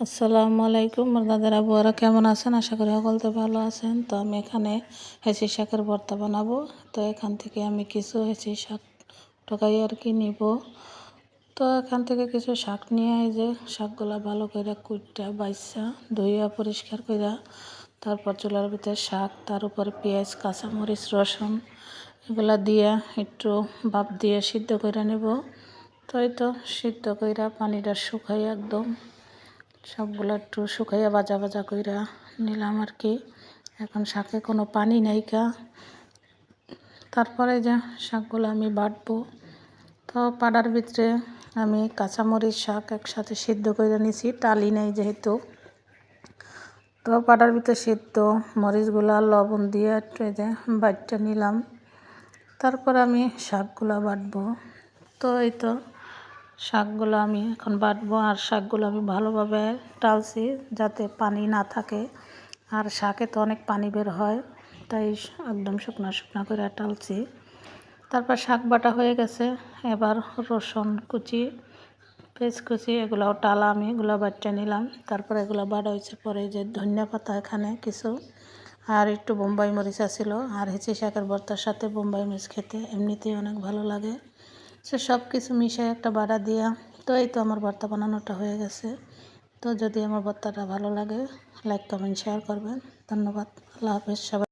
আসসালামু আলাইকুম দাদার আবুয়ারা কেমন আছেন? আশা করি সকলতে ভালো আছেন। তো আমি এখানে হেঁচি শাকের ভর্তা বানাবো। তো এখান থেকে আমি কিছু হেঁচি শাক টোকাই আর কি নিব। তো এখান থেকে কিছু শাক নিয়ে এই যে শাকগুলা ভালো করে কুইটা বাইসা, ধুইয়া পরিষ্কার কইরা তারপর চুলার ভিতরে শাক, তার উপরে পেঁয়াজ, কাঁচামরিচ, রসুন এগুলা দিয়ে একটু ভাপ দিয়ে সিদ্ধ করে নেব। তো এই তো সিদ্ধ কইরা পানিটা শুকাই একদম। সবগুলো একটু শুকাইয়া বাজা বাজা কইরা নিলাম আর কি। এখন শাকে কোনো পানি নাই কা। তারপরে যে শাকগুলো আমি বাটবো। তো পাড়ার ভিতরে আমি কাঁচামরিচ শাক একসাথে সিদ্ধ করে নিছি, টালি নেই যেহেতু। তো পাড়ার ভিতরে সিদ্ধ মরিচগুলা, লবণ দিয়ে একটু যে বাটটা নিলাম। তারপর আমি শাকগুলো বাটবো। তো এই তো শাকগুলো আমি এখন বাটবো আর শাকগুলো আমি ভালোভাবে টালছি যাতে পানি না থাকে। আর শাকে তো অনেক পানি বের হয়, তাই একদম শুকনা শুকনো করে টালছি। তারপর শাক বাটা হয়ে গেছে, এবার রসুন কুচি, পেঁয়াজ কুচি, এগুলোও টালা আমি, এগুলো বাটতে নিলাম। তারপর এগুলো বাটা হয়েছে পরে যে ধনিয়া পাতা এখানে কিছু, আর একটু বোম্বাই মরিচ আছিল। আর হেঁচি শাকের ভর্তার সাথে বোম্বাই মরিচ খেতে এমনিতেই অনেক ভালো লাগে। সে সব কিছু মিশিয়ে একটা বাড়া দিয়া, তো এই তো আমার ভর্তা বানানোটা হয়ে গেছে। তো যদি আমার ভর্তাটা ভালো লাগে লাইক কমেন্ট শেয়ার করবেন। ধন্যবাদ। আল্লাহ হাফেজ, সবাই